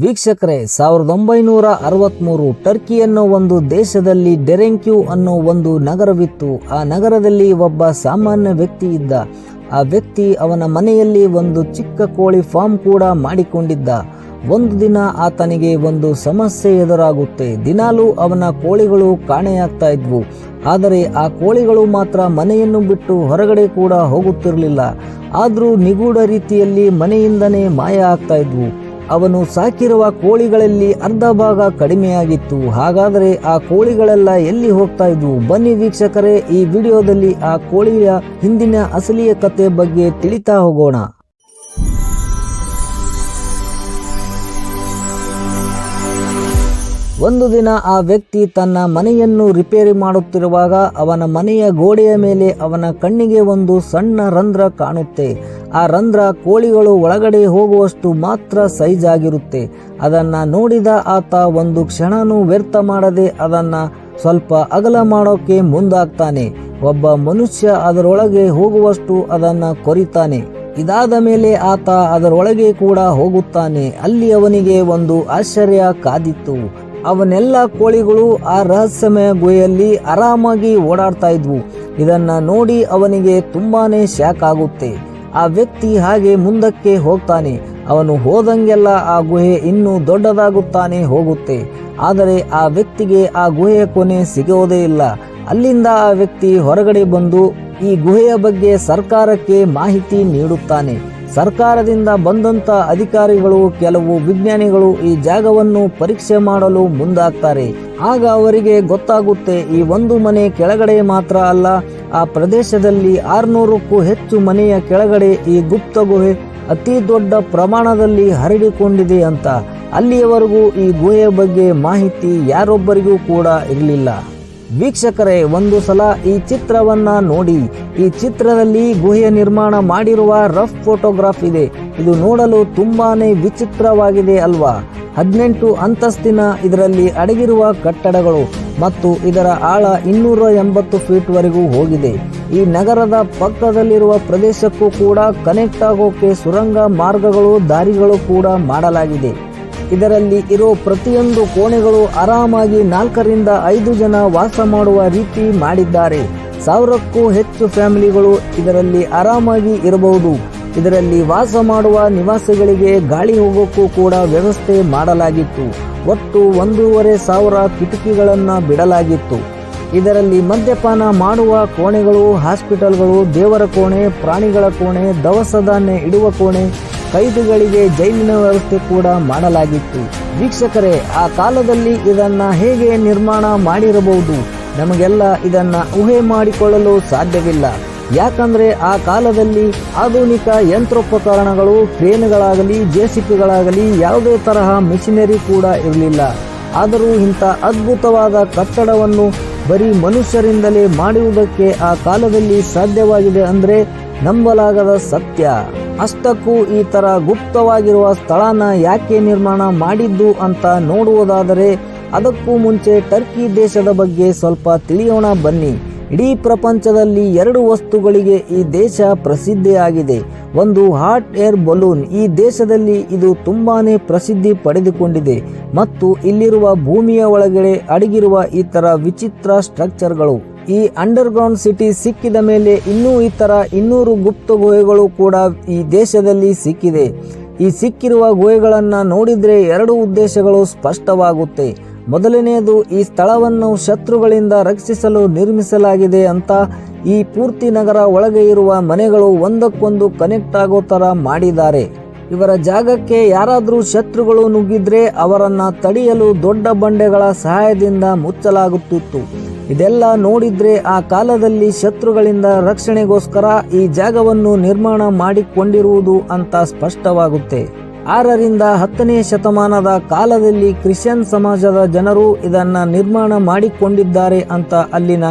ವೀಕ್ಷಕರೇ, ಸಾವಿರದ ಒಂಬೈನೂರ ಅರವತ್ಮೂರು ಟರ್ಕಿ ಅನ್ನೋ ಒಂದು ದೇಶದಲ್ಲಿ ಡೆರೆಂಕ್ಯೂ ಅನ್ನೋ ಒಂದು ನಗರವಿತ್ತು. ಆ ನಗರದಲ್ಲಿ ಒಬ್ಬ ಸಾಮಾನ್ಯ ವ್ಯಕ್ತಿ ಇದ್ದ. ಆ ವ್ಯಕ್ತಿ ಅವನ ಮನೆಯಲ್ಲಿ ಒಂದು ಚಿಕ್ಕ ಕೋಳಿ ಫಾರ್ಮ್ ಕೂಡ ಮಾಡಿಕೊಂಡಿದ್ದ. ಒಂದು ದಿನ ಆತನಿಗೆ ಒಂದು ಸಮಸ್ಯೆ ಎದುರಾಗುತ್ತೆ. ದಿನಾಲೂ ಅವನ ಕೋಳಿಗಳು ಕಾಣೆಯಾಗ್ತಾ ಇದ್ವು. ಆದರೆ ಆ ಕೋಳಿಗಳು ಮಾತ್ರ ಮನೆಯನ್ನು ಬಿಟ್ಟು ಹೊರಗಡೆ ಕೂಡ ಹೋಗುತ್ತಿರಲಿಲ್ಲ. ಆದರೂ ನಿಗೂಢ ರೀತಿಯಲ್ಲಿ ಮನೆಯಿಂದನೇ ಮಾಯ ಆಗ್ತಾ ಇದ್ವು. ಅವನು ಸಾಕಿರುವ ಕೋಳಿಗಳಲ್ಲಿ ಅರ್ಧ ಭಾಗ ಕಡಿಮೆಯಾಗಿತ್ತು. ಹಾಗಾದರೆ ಆ ಕೋಳಿಗಳೆಲ್ಲ ಎಲ್ಲಿ ಹೋಗ್ತಾ ಇದ್ವು? ಬನ್ನಿ ವೀಕ್ಷಕರೇ, ಈ ವಿಡಿಯೋದಲ್ಲಿ ಆ ಕೋಳಿಯ ಹಿಂದಿನ ಅಸಲಿಯ ಕತೆ ಬಗ್ಗೆ ತಿಳಿತಾ ಹೋಗೋಣ. ಒಂದು ದಿನ ಆ ವ್ಯಕ್ತಿ ತನ್ನ ಮನೆಯನ್ನು ರಿಪೇರಿ ಮಾಡುತ್ತಿರುವಾಗ ಅವನ ಮನೆಯ ಗೋಡೆಯ ಮೇಲೆ ಅವನ ಕಣ್ಣಿಗೆ ಒಂದು ಸಣ್ಣ ರಂಧ್ರ ಕಾಣುತ್ತೆ. ಆ ರಂಧ್ರ ಕೋಳಿಗಳು ಒಳಗಡೆ ಹೋಗುವಷ್ಟು ಮಾತ್ರ ಸೈಜ್ ಆಗಿರುತ್ತೆ. ಅದನ್ನು ನೋಡಿದ ಆತ ಒಂದು ಕ್ಷಣನೂ ವ್ಯರ್ಥ ಮಾಡದೆ ಅದನ್ನು ಸ್ವಲ್ಪ ಅಗಲ ಮಾಡೋಕೆ ಮುಂದಾಗ್ತಾನೆ. ಒಬ್ಬ ಮನುಷ್ಯ ಅದರೊಳಗೆ ಹೋಗುವಷ್ಟು ಅದನ್ನು ಕೊರಿತಾನೆ. ಇದಾದ ಮೇಲೆ ಆತ ಅದರೊಳಗೆ ಕೂಡ ಹೋಗುತ್ತಾನೆ. ಅಲ್ಲಿ ಅವನಿಗೆ ಒಂದು ಆಶ್ಚರ್ಯ ಕಾದಿತ್ತು. ಅವನೆಲ್ಲ ಕೋಳಿಗಳು ಆ ರಹಸ್ಯಮಯ ಗುಹೆಯಲ್ಲಿ ಆರಾಮಾಗಿ ಓಡಾಡ್ತಾ ಇದ್ವು. ಇದನ್ನ ನೋಡಿ ಅವನಿಗೆ ತುಂಬಾನೇ ಶಾಕ್ ಆಗುತ್ತೆ. ಆ ವ್ಯಕ್ತಿ ಹಾಗೆ ಮುಂದಕ್ಕೆ ಹೋಗ್ತಾನೆ. ಅವನು ಹೋದಂಗೆಲ್ಲ ಆ ಗುಹೆ ಇನ್ನೂ ದೊಡ್ಡದಾಗುತ್ತಾನೆ ಹೋಗುತ್ತೆ. ಆದರೆ ಆ ವ್ಯಕ್ತಿಗೆ ಆ ಗುಹೆಯ ಕೊನೆ ಸಿಗೋದೇ ಇಲ್ಲ. ಅಲ್ಲಿಂದ ಆ ವ್ಯಕ್ತಿ ಹೊರಗಡೆ ಬಂದು ಈ ಗುಹೆಯ ಬಗ್ಗೆ ಸರ್ಕಾರಕ್ಕೆ ಮಾಹಿತಿ ನೀಡುತ್ತಾನೆ. ಸರ್ಕಾರದಿಂದ ಬಂದಂತ ಅಧಿಕಾರಿಗಳು, ಕೆಲವು ವಿಜ್ಞಾನಿಗಳು ಈ ಜಾಗವನ್ನು ಪರೀಕ್ಷೆ ಮಾಡಲು ಮುಂದಾಗ್ತಾರೆ. ಆಗ ಅವರಿಗೆ ಗೊತ್ತಾಗುತ್ತೆ, ಈ ಒಂದು ಮನೆ ಕೆಳಗಡೆ ಮಾತ್ರ ಅಲ್ಲ, ಆ ಪ್ರದೇಶದಲ್ಲಿ ಆರ್ನೂರಕ್ಕೂ ಹೆಚ್ಚು ಮನೆಯ ಕೆಳಗಡೆ ಈ ಗುಪ್ತ ಗುಹೆ ಅತಿ ದೊಡ್ಡ ಪ್ರಮಾಣದಲ್ಲಿ ಹರಡಿಕೊಂಡಿದೆ ಅಂತ. ಅಲ್ಲಿಯವರೆಗೂ ಈ ಗುಹೆಯ ಬಗ್ಗೆ ಮಾಹಿತಿ ಯಾರೊಬ್ಬರಿಗೂ ಕೂಡ ಇರಲಿಲ್ಲ. ವೀಕ್ಷಕರೇ, ಒಂದು ಸಲ ಈ ಚಿತ್ರವನ್ನ ನೋಡಿ. ಈ ಚಿತ್ರದಲ್ಲಿ ಗುಹೆಯ ನಿರ್ಮಾಣ ಮಾಡಿರುವ ರಫ್ ಫೋಟೋಗ್ರಾಫ್ ಇದೆ. ಇದು ನೋಡಲು ತುಂಬಾನೇ ವಿಚಿತ್ರವಾಗಿದೆ ಅಲ್ವಾ? ಹದಿನೆಂಟು ಅಂತಸ್ತಿನ ಇದರಲ್ಲಿ ಅಡಗಿರುವ ಕಟ್ಟಡಗಳು ಮತ್ತು ಇದರ ಆಳ ಇನ್ನೂರ ಎಂಬತ್ತು ಫೀಟ್ ವರೆಗೂ ಹೋಗಿದೆ. ಈ ನಗರದ ಪಕ್ಕದಲ್ಲಿರುವ ಪ್ರದೇಶಕ್ಕೂ ಕೂಡ ಕನೆಕ್ಟ್ ಆಗೋಕೆ ಸುರಂಗ ಮಾರ್ಗಗಳು, ದಾರಿಗಳು ಕೂಡ ಮಾಡಲಾಗಿದೆ. ಇದರಲ್ಲಿ ಇರೋ ಪ್ರತಿಯೊಂದು ಕೋಣೆಗಳು ಆರಾಮಾಗಿ ನಾಲ್ಕರಿಂದ ಐದು ಜನ ವಾಸ ಮಾಡುವ ರೀತಿ ಮಾಡಿದ್ದಾರೆ. ಸಾವಿರಕ್ಕೂ ಹೆಚ್ಚು ಫ್ಯಾಮಿಲಿಗಳು ಇದರಲ್ಲಿ ಆರಾಮಾಗಿ ಇರಬಹುದು. ಇದರಲ್ಲಿ ವಾಸ ಮಾಡುವ ನಿವಾಸಿಗಳಿಗೆ ಗಾಳಿ ಹೋಗೋಕ್ಕೂ ಕೂಡ ವ್ಯವಸ್ಥೆ ಮಾಡಲಾಗಿತ್ತು. ಒಟ್ಟು ಒಂದೂವರೆ ಸಾವಿರ ಕಿಟಕಿಗಳನ್ನು ಬಿಡಲಾಗಿತ್ತು. ಇದರಲ್ಲಿ ಮದ್ಯಪಾನ ಮಾಡುವ ಕೋಣೆಗಳು, ಹಾಸ್ಪಿಟಲ್ಗಳು, ದೇವರ ಕೋಣೆ, ಪ್ರಾಣಿಗಳ ಕೋಣೆ, ದವಸ ಧಾನ್ಯ ಇಡುವ ಕೋಣೆ ಕೈದಿಗಳಿಗೆ ಜೈಲಿನ ವ್ಯವಸ್ಥೆ ಕೂಡ ಮಾಡಲಾಗಿತ್ತು. ವೀಕ್ಷಕರೇ, ಆ ಕಾಲದಲ್ಲಿ ಇದನ್ನ ಹೇಗೆ ನಿರ್ಮಾಣ ಮಾಡಿರಬಹುದು? ನಮಗೆಲ್ಲ ಇದನ್ನ ಊಹೆ ಮಾಡಿಕೊಳ್ಳಲು ಸಾಧ್ಯವಿಲ್ಲ. ಯಾಕಂದ್ರೆ ಆ ಕಾಲದಲ್ಲಿ ಆಧುನಿಕ ಯಂತ್ರೋಪಕರಣಗಳು, ಕ್ರೇನ್ಗಳಾಗಲಿ, ಜೆಸಿಪಿಗಳಾಗಲಿ ಯಾವುದೇ ತರಹ ಮಿಷಿನರಿ ಕೂಡ ಇರಲಿಲ್ಲ. ಆದರೂ ಇಂಥ ಅದ್ಭುತವಾದ ಕಟ್ಟಡವನ್ನು ಬರೀ ಮನುಷ್ಯರಿಂದಲೇ ಮಾಡುವುದಕ್ಕೆ ಆ ಕಾಲದಲ್ಲಿ ಸಾಧ್ಯವಾಗಿದೆ ಅಂದ್ರೆ ನಂಬಲಾಗದ ಸತ್ಯ. ಅಷ್ಟಕ್ಕೂ ಈ ತರ ಗುಪ್ತವಾಗಿರುವ ಸ್ಥಳನ ಯಾಕೆ ನಿರ್ಮಾಣ ಮಾಡಿದ್ದು ಅಂತ ನೋಡುವುದಾದರೆ ಅದಕ್ಕೂ ಮುಂಚೆ ಟರ್ಕಿ ದೇಶದ ಬಗ್ಗೆ ಸ್ವಲ್ಪ ತಿಳಿಯೋಣ ಬನ್ನಿ. ಇಡೀ ಪ್ರಪಂಚದಲ್ಲಿ ಎರಡು ವಸ್ತುಗಳಿಗೆ ಈ ದೇಶ ಪ್ರಸಿದ್ಧಿಯಾಗಿದೆ. ಒಂದು ಹಾಟ್ ಏರ್ ಬಲೂನ್. ಈ ದೇಶದಲ್ಲಿ ಇದು ತುಂಬಾನೇ ಪ್ರಸಿದ್ಧಿ ಪಡೆದುಕೊಂಡಿದೆ. ಮತ್ತು ಇಲ್ಲಿರುವ ಭೂಮಿಯ ಒಳಗಡೆ ಅಡಗಿರುವ ಈ ತರ ವಿಚಿತ್ರ ಸ್ಟ್ರಕ್ಚರ್ಗಳು. ಈ ಅಂಡರ್ಗ್ರೌಂಡ್ ಸಿಟಿ ಸಿಕ್ಕಿದ ಮೇಲೆ ಇನ್ನೂ ಈ ತರ ಇನ್ನೂರು ಗುಪ್ತ ಗುಹೆಗಳು ಕೂಡ ಈ ದೇಶದಲ್ಲಿ ಸಿಕ್ಕಿದೆ. ಈ ಸಿಕ್ಕಿರುವ ಗುಹೆಗಳನ್ನು ನೋಡಿದ್ರೆ ಎರಡು ಉದ್ದೇಶಗಳು ಸ್ಪಷ್ಟವಾಗುತ್ತೆ. ಮೊದಲನೆಯದು ಈ ಸ್ಥಳವನ್ನು ಶತ್ರುಗಳಿಂದ ರಕ್ಷಿಸಲು ನಿರ್ಮಿಸಲಾಗಿದೆ ಅಂತ ಈ ಪೂರ್ತಿ ನಗರ ಒಳಗೆ ಇರುವ ಮನೆಗಳು ಒಂದಕ್ಕೊಂದು ಕನೆಕ್ಟ್ ಆಗೋ ಥರ ಮಾಡಿದ್ದಾರೆ. ಇವರ ಜಾಗಕ್ಕೆ ಯಾರಾದರೂ ಶತ್ರುಗಳು ನುಗ್ಗಿದ್ರೆ ಅವರನ್ನ ತಡೆಯಲು ದೊಡ್ಡ ಬಂಡೆಗಳ ಸಹಾಯದಿಂದ ಮುಚ್ಚಲಾಗುತ್ತಿತ್ತು. ಇದೆಲ್ಲ ನೋಡಿದ್ರೆ ಆ ಕಾಲದಲ್ಲಿ ಶತ್ರುಗಳಿಂದ ರಕ್ಷಣೆಗೋಸ್ಕರ ಈ ಜಾಗವನ್ನು ನಿರ್ಮಾಣ ಮಾಡಿಕೊಂಡಿರುವುದು ಅಂತ ಸ್ಪಷ್ಟವಾಗುತ್ತೆ. ಆರರಿಂದ ಹತ್ತನೇ ಶತಮಾನದ ಕಾಲದಲ್ಲಿ ಕ್ರಿಶ್ಚಿಯನ್ ಸಮಾಜದ ಜನರು ಇದನ್ನು ನಿರ್ಮಾಣ ಮಾಡಿಕೊಂಡಿದ್ದಾರೆ ಅಂತ ಅಲ್ಲಿನ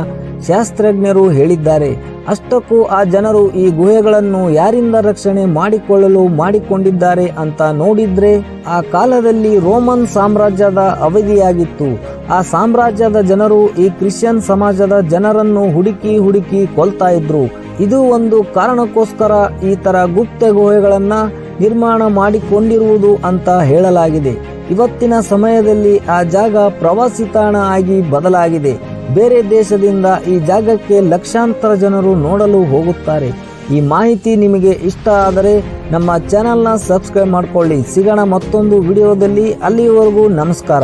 ಶಾಸ್ತ್ರಜ್ಞರು ಹೇಳಿದ್ದಾರೆ. ಅಷ್ಟಕ್ಕೂ ಆ ಜನರು ಈ ಗುಹೆಗಳನ್ನು ಯಾರಿಂದ ರಕ್ಷಣೆ ಮಾಡಿಕೊಳ್ಳಲು ಮಾಡಿಕೊಂಡಿದ್ದಾರೆ ಅಂತ ನೋಡಿದ್ರೆ ಆ ಕಾಲದಲ್ಲಿ ರೋಮನ್ ಸಾಮ್ರಾಜ್ಯದ ಅವಧಿಯಾಗಿತ್ತು. ಆ ಸಾಮ್ರಾಜ್ಯದ ಜನರು ಈ ಕ್ರಿಶ್ಚಿಯನ್ ಸಮಾಜದ ಜನರನ್ನು ಹುಡುಕಿ ಹುಡುಕಿ ಕೊಲ್ತಾ ಇದ್ರು. ಇದು ಒಂದು ಕಾರಣಕ್ಕೋಸ್ಕರ ಈ ತರ ಗುಪ್ತ ಗುಹೆಗಳನ್ನ ನಿರ್ಮಾಣ ಮಾಡಿಕೊಂಡಿರುವುದು ಅಂತ ಹೇಳಲಾಗಿದೆ. ಇವತ್ತಿನ ಸಮಯದಲ್ಲಿ ಆ ಜಾಗ ಪ್ರವಾಸಿ ತಾಣ ಆಗಿ ಬದಲಾಗಿದೆ. ಬೇರೆ ದೇಶದಿಂದ ಈ ಜಾಗಕ್ಕೆ ಲಕ್ಷಾಂತರ ಜನರು ನೋಡಲು ಹೋಗುತ್ತಾರೆ. ಈ ಮಾಹಿತಿ ನಿಮಗೆ ಇಷ್ಟ ಆದರೆ ನಮ್ಮ ಚಾನೆಲ್ನ ಸಬ್ಸ್ಕ್ರೈಬ್ ಮಾಡಿಕೊಳ್ಳಿ. ಸಿಗೋಣ ಮತ್ತೊಂದು ವಿಡಿಯೋದಲ್ಲಿ. ಅಲ್ಲಿಯವರೆಗೂ ನಮಸ್ಕಾರ.